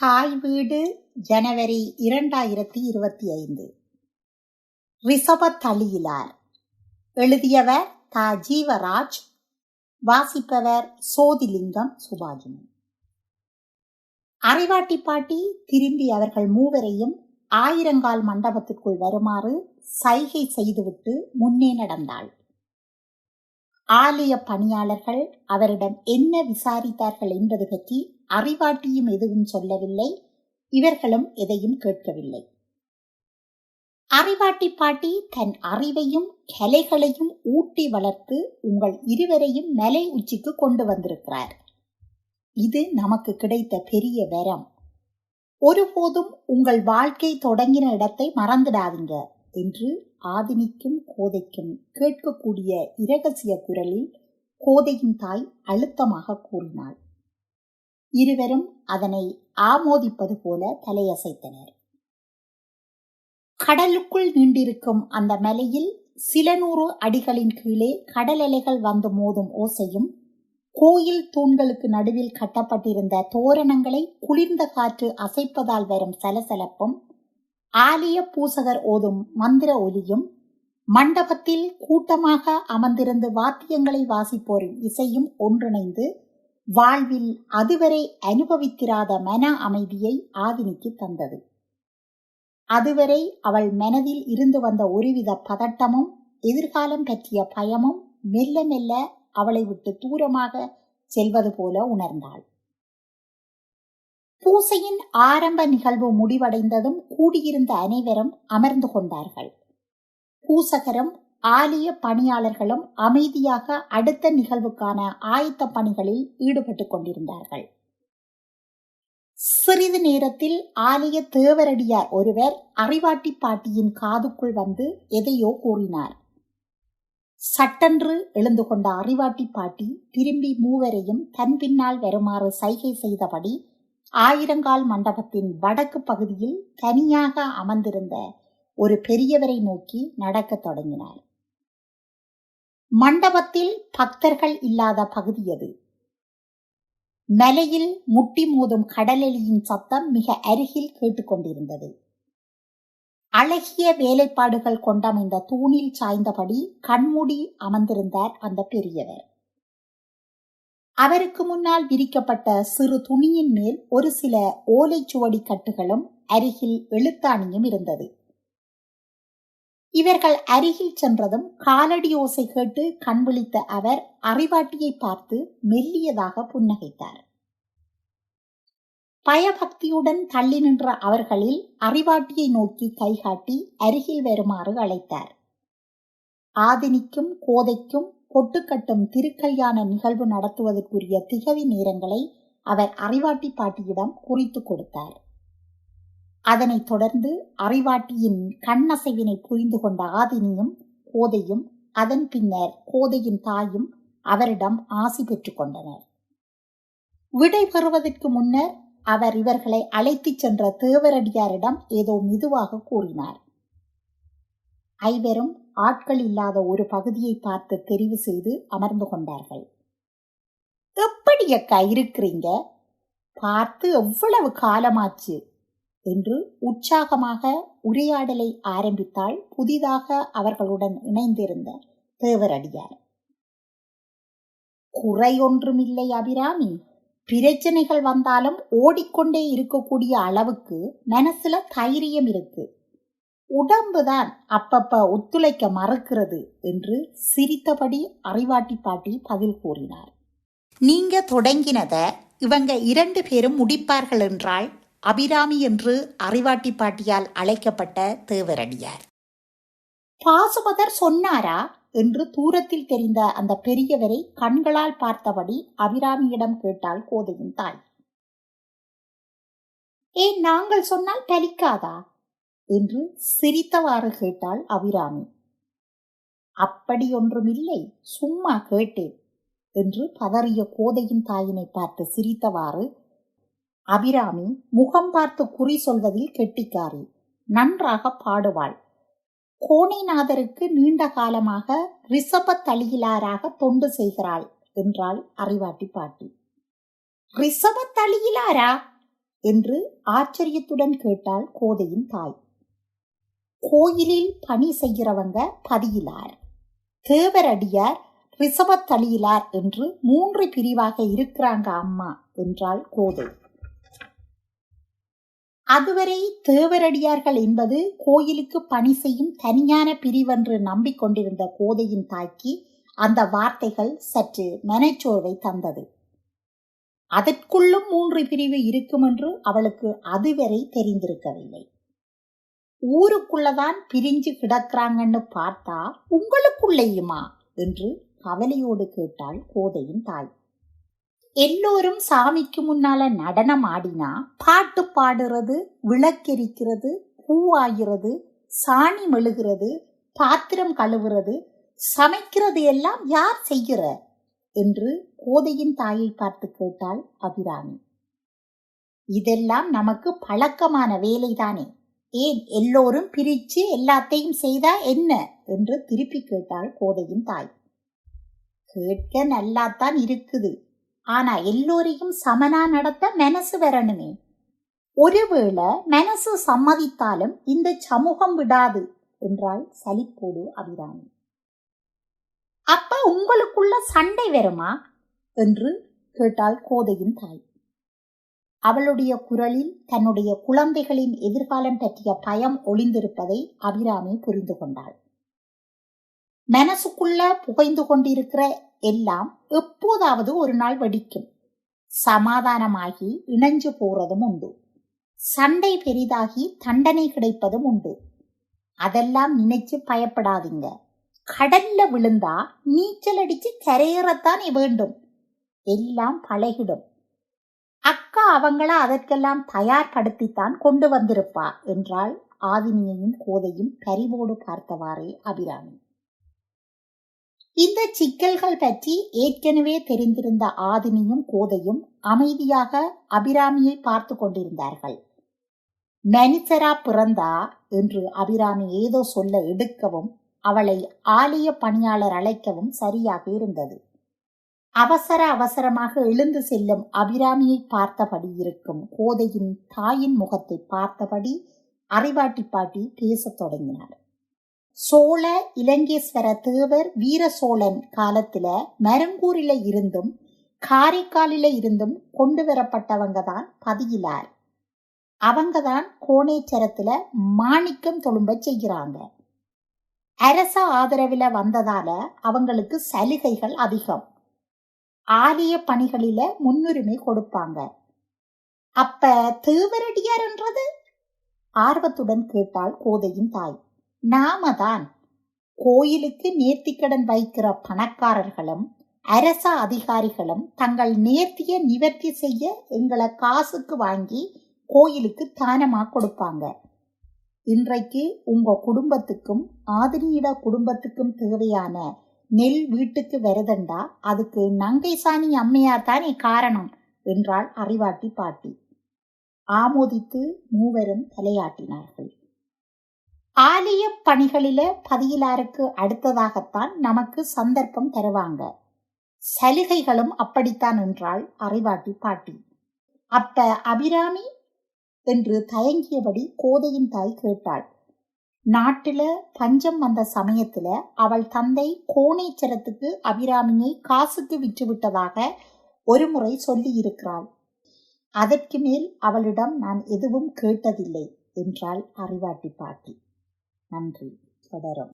தாய் வீடு ஜனவரி இரண்டாயிரத்தி இருபத்தி ஐந்து. ரிஷபத் அலியிலார் எழுதியவர் தா. ஜீவராஜ் வாசிப்பவர் சோதிலிங்கம் சுபாஜினி. அரைவாட்டி பாட்டி திரும்பி அவர்கள் மூவரையும் ஆயிரங்கால் மண்டபத்திற்குள் வருமாறு சைகை செய்துவிட்டு முன்னே நடந்தாள். ஆலய பணியாளர்கள் அவரிடம் என்ன விசாரித்தார்கள் என்பது பற்றி அறிவாட்டியும் எதுவும் சொல்லவில்லை. இவர்களும் எதையும் கேட்கவில்லை. அறிவாட்டி பாட்டி தன் அறிவையும் கலைகளையும் ஊட்டி வளர்த்து உங்கள் இருவரையும் மலை உச்சிக்கு கொண்டு வந்திருக்கிறார். இது நமக்கு கிடைத்த பெரிய வரம். ஒருபோதும் உங்கள் வாழ்க்கை தொடங்கின இடத்தை மறந்துடாதீங்க என்று ஆதினிக்கும் கோதைக்கும் கேட்கக்கூடிய இரகசிய குரலில் கோதையின் தாய் அழுத்தமாக கூறினாள். இருவரும் அதனை ஆமோதிப்பது போல தலையசைத்தனர். கடலுக்குள் நீண்டிருக்கும் அந்த மலையில் சில நூறு அடிகளின் கீழே கடல் அலைகள் வந்து மோதும் ஓசையும் கோயில் தூண்களுக்கு நடுவில் கட்டப்பட்டிருந்த தோரணங்களை குளிர்ந்த காற்று அசைப்பதால் வரும் சலசலப்பும் ஆலய பூசகர் ஓதும் மந்திர ஒலியும் மண்டபத்தில் கூட்டமாக அமர்ந்திருந்து வாத்தியங்களை வாசிப்போரின் இசையும் ஒன்றிணைந்து வாழ்வில் அதுவரை அனுபவித்திராத மன அமைதியை ஆதினிக்கு தந்தது. அதுவரை அவள் மனதில் இருந்து வந்த ஒருவித பதட்டமும் எதிர்காலம் பற்றிய பயமும் மெல்ல மெல்ல அவளை விட்டு தூரமாக செல்வது போல உணர்ந்தாள். பூசையின் ஆரம்ப நிகழ்வு முடிவடைந்ததும் கூடியிருந்த அனைவரும் அமர்ந்து கொண்டார்கள். பூசகரும் ஆலய பணியாளர்களும் அமைதியாக அடுத்த நிகழ்வுக்கான ஆயத்த பணிகளில் ஈடுபட்டுக் கொண்டிருந்தார்கள். சிறிது நேரத்தில் ஆலய தேவரடியார் ஒருவர் அறிவாட்டி பாட்டியின் காதுக்குள் வந்து எதையோ கூறினார். சட்டென்று எழுந்து கொண்ட அறிவாட்டி பாட்டி திரும்பி மூவரையும் தன் பின்னால் வருமாறு சைகை செய்தபடி ஆயிரங்கால் மண்டபத்தின் வடக்கு பகுதியில் தனியாக அமர்ந்திருந்த ஒரு பெரியவரை நோக்கி நடக்கத் தொடங்கினார். மண்டபத்தில் பக்தர்கள் இல்லாத பகுதி அது மலையில் முட்டி மோதும் கடலெலியின் சத்தம் மிக அருகில் கேட்டுக்கொண்டிருந்தது. அழகிய வேலைப்பாடுகள் கொண்டமைந்த தூணில் சாய்ந்தபடி கண்மூடி அமர்ந்திருந்தார் அந்த பெரியவர். அவருக்கு முன்னால் விரிக்கப்பட்ட சிறு துணியின் மேல் ஒரு சில ஓலைச்சுவடி கட்டுகளும் அருகில் எழுத்தாணியும் இருந்தது. இவர்கள் அருகில் சென்றதும் காலடி ஓசை கேட்டு கண் விழித்த அவர் அறிவாட்டியை பார்த்து மெல்லியதாக புன்னகைத்தார். பயபக்தியுடன் தள்ளி நின்ற அவர்களில் அறிவாட்டியை நோக்கி கைகாட்டி அருகில் வருமாறு அழைத்தார். ஆதினிக்கும் கோதைக்கும் பொட்டுக்கட்டும் திருக்கல்யாண நிகழ்வு நடத்துவதற்குரிய திகவி நேரங்களை அவர் அறிவாட்டி பாட்டியிடம் குறித்து கொடுத்தார். அதனைத் தொடர்ந்து அறிவாட்டியின் கண்ணசைவினை புரிந்து கொண்ட ஆதினியும் கோதையும் அதன் பின்னர் கோதையின் தாயும் அவரிடம் ஆசி பெற்றுக் கொண்டனர். விடை பெறுவதற்கு முன்னர் அவர் இவர்களை அழைத்துச் சென்ற தேவரடியாரிடம் ஏதோ மெதுவாக கூறினார். ஐவரும் ஆட்கள் இல்லாத ஒரு பகுதியை பார்த்து தெரிவு செய்து அமர்ந்து கொண்டார்கள். எப்படி அக்கா இருக்கிறீங்க? பார்த்து எவ்வளவு காலமாச்சு? என்று உற்சாகமாக உரையாடலை ஆரம்பித்தாள் புதிதாக அவர்களுடன் இணைந்திருந்த தேவரடியார் குறை ஒன்றுமில்லை அபிராமி. பிரச்சனைகள் வந்தாலும் ஓடிக்கொண்டே இருக்கக்கூடிய அளவுக்கு மனசுல தைரியம் இருக்கு. உடம்புதான் அப்பப்ப ஒத்துழைக்க மறுக்கிறது என்று சிரித்தபடி அறிவாட்டி பாட்டி பதில் கூறினார். நீங்க தொடங்கினத இவங்க இரண்டு பேரும் முடிப்பார்கள் என்றால் அபிராமி என்று அறிவாட்டி பாட்டியால் அழைக்கப்பட்ட தேவரடியார். பாசுபதர் சொன்னாரா? என்று தூரத்தில் தெரிந்த அந்த பெரியவரை கண்களால் பார்த்தபடி அபிராமியிடம் கேட்டாள் கோதையின் தாய். ஏன் நாங்கள் சொன்னால் பலிக்காதா? என்று சிரித்தவாறு கேட்டாள் அபிராமி. அப்படி ஒன்றுமில்லை சும்மா கேட்டேன் என்று பதறிய கோதையின் தாயினை பார்த்து சிரித்தவாறு அபிராமி முகம் பார்த்து குறி சொல்வதில் கெட்டிக்காரி. நன்றாக பாடுவாள். கோணைநாதருக்கு நீண்ட காலமாக ரிஷப தளியிலாராக தொண்டு செய்கிறாள் என்றாள் அறிவாட்டி பாட்டி. ரிஷப தளியிலாரா என்று ஆச்சரியத்துடன் கேட்டாள் கோதையின் தாய். கோயிலில் பணி செய்கிறவங்க பதியிலார். தேவரடியார் ரிசவத்தளியிலார் என்று மூன்று பிரிவாக இருக்கிறாங்க அம்மா என்றாள் கோதை. அதுவரை தேவரடியார்கள் என்பது கோயிலுக்கு பணி செய்யும் தனியான பிரிவென்று நம்பிக்கொண்டிருந்த கோதையின் தாய்க்கு அந்த வார்த்தைகள் சற்று மனச்சோர்வை தந்தது. அதற்குள்ளும் மூன்று பிரிவு இருக்கும் என்று அவளுக்கு அதுவரை தெரிந்திருக்கவில்லை. ஊருக்குள்ளதான் பிரிஞ்சு கிடக்குறாங்கன்னு பார்த்தா உங்களுக்குள்ளேயுமா? என்று கவலையோடு கேட்டாள் கோதையின் தாய். எல்லோரும் சாமிக்கு முன்னால நடனம் ஆடினா பாட்டு பாடுறது விளக்கெரிக்கிறது பூவாகிறது சாணி மெழுகிறது பாத்திரம் கழுவுறது சமைக்கிறது எல்லாம் யார் செய்கிற? என்று கோதையின் தாயை பார்த்து கேட்டாள் அபிராமி. இதெல்லாம் நமக்கு பழக்கமான வேலைதானே. ஏன் எல்லோரும் பிரிச்சு எல்லாத்தையும் செய்தா என்ன? என்று திருப்பி கேட்டாள் கோதையின் தாய். கேட்க நல்லாத்தான் இருக்குது. ஆனா எல்லோரையும் சமனா நடத்த மனசு வரணுமே. ஒருவேளை மனசு சம்மதித்தாலும் இந்த சமூகம் விடாது என்றாள் சலிப்போடு அபிராமி. அப்ப உங்களுக்குள்ள சண்டை வருமா? என்று கேட்டாள் கோதையின் தாய். அவளுடைய குரலில் தன்னுடைய குழந்தைகளின் எதிர்காலம் பற்றிய பயம் ஒளிந்திருப்பதை அபிராமி புரிந்து கொண்டாள். மனசுக்குள்ள புகைந்து கொண்டிருக்கிற எல்லாம் எப்போதாவது ஒரு நாள் வெடிக்கும். சமாதானமாகி இணைஞ்சு போறதும் உண்டு. சண்டை பெரிதாகி தண்டனை கிடைப்பதும் உண்டு. அதெல்லாம் நினைச்சு பயப்படாதீங்க. கடல்ல விழுந்தா நீச்சல் அடிச்சு கரையேறத்தானே வேண்டும். எல்லாம் பழகிடும். அக்கா அவங்கள அதற்கெல்லாம் தயார்படுத்தித்தான் கொண்டு வந்திருப்பா என்றாள் ஆதினியையும் கோதையும் பரிவோடு பார்த்தவாறே அபிராமி. இந்த சிக்கல்கள் பற்றி ஏற்கனவே தெரிந்திருந்த ஆதினியும் கோதையும் அமைதியாக அபிராமியை பார்த்து கொண்டிருந்தார்கள். மனிதரா பிறந்தா என்று அபிராமி ஏதோ சொல்ல எடுக்கவும் அவளை ஆலய பணியாளர் அழைக்கவும் சரியாக இருந்தது. அவசர அவசரமாக எழுந்து செல்லும் அபிராமியை பார்த்தபடி இருக்கும் கோதையின் தாயின் முகத்தை பார்த்தபடி அறிவாட்டி பாட்டி பேசத் தொடங்கினார். சோழ இலங்கேஸ்வர தேவர் வீர சோழன் காலத்துல மருங்கூரில இருந்தும் காரைக்காலில இருந்தும் கொண்டு வரப்பட்டவங்க தான் பதியிலார். அவங்க தான் கோணேச்சரத்துல மாணிக்கம் தொழும்ப செய்கிறாங்க. அரச ஆதரவில் வந்ததால அவங்களுக்கு சலுகைகள் அதிகம். ஆலய பணிகளில முன்னுரிமை கொடுப்பாங்க. அப்ப தேவரடியார்ன்றது ஆர்வத்துடன் கேட்டாள் கோதையின் தாய். நாம தான் கோயிலுக்கு நேர்த்திக்கடன் வைக்கிற பணக்காரர்களும் அரச அதிகாரிகளும் தங்கள் நேர்த்திய நிவர்த்தி செய்ய எங்களை காசுக்கு வாங்கி கோயிலுக்கு தானமா கொடுப்பாங்க. இன்றைக்கு உங்க குடும்பத்துக்கும் ஆதினியிட குடும்பத்துக்கும் தேவையான நெல் வீட்டுக்கு வருதண்டா அதுக்கு நங்கைசாணி அம்மையார் தானே காரணம் என்றாள் அறிவாட்டி பாட்டி. ஆமோதித்து மூவரும் தலையாட்டினார்கள். ஆலய பணிகளில பதியிலாருக்கு அடுத்ததாகத்தான் நமக்கு சந்தர்ப்பம் தருவாங்க. சலுகைகளும் அப்படித்தான் என்றாள் அறிவாட்டி பாட்டி. அப்ப அபிராமி என்று தயங்கியபடி கோதையின் தாய் கேட்டாள். நாட்டுல பஞ்சம் வந்த சமயத்துல அவள் தந்தை கோணேச்சரத்துக்கு அபிராமியை காசுக்கு விற்றுவிட்டதாக ஒரு முறை சொல்லி இருக்கிறாள். அதற்கு மேல் அவளிடம் நான் எதுவும் கேட்டதில்லை என்றாள் அறிவாட்டி பாட்டி. நன்றி. தொடரும்.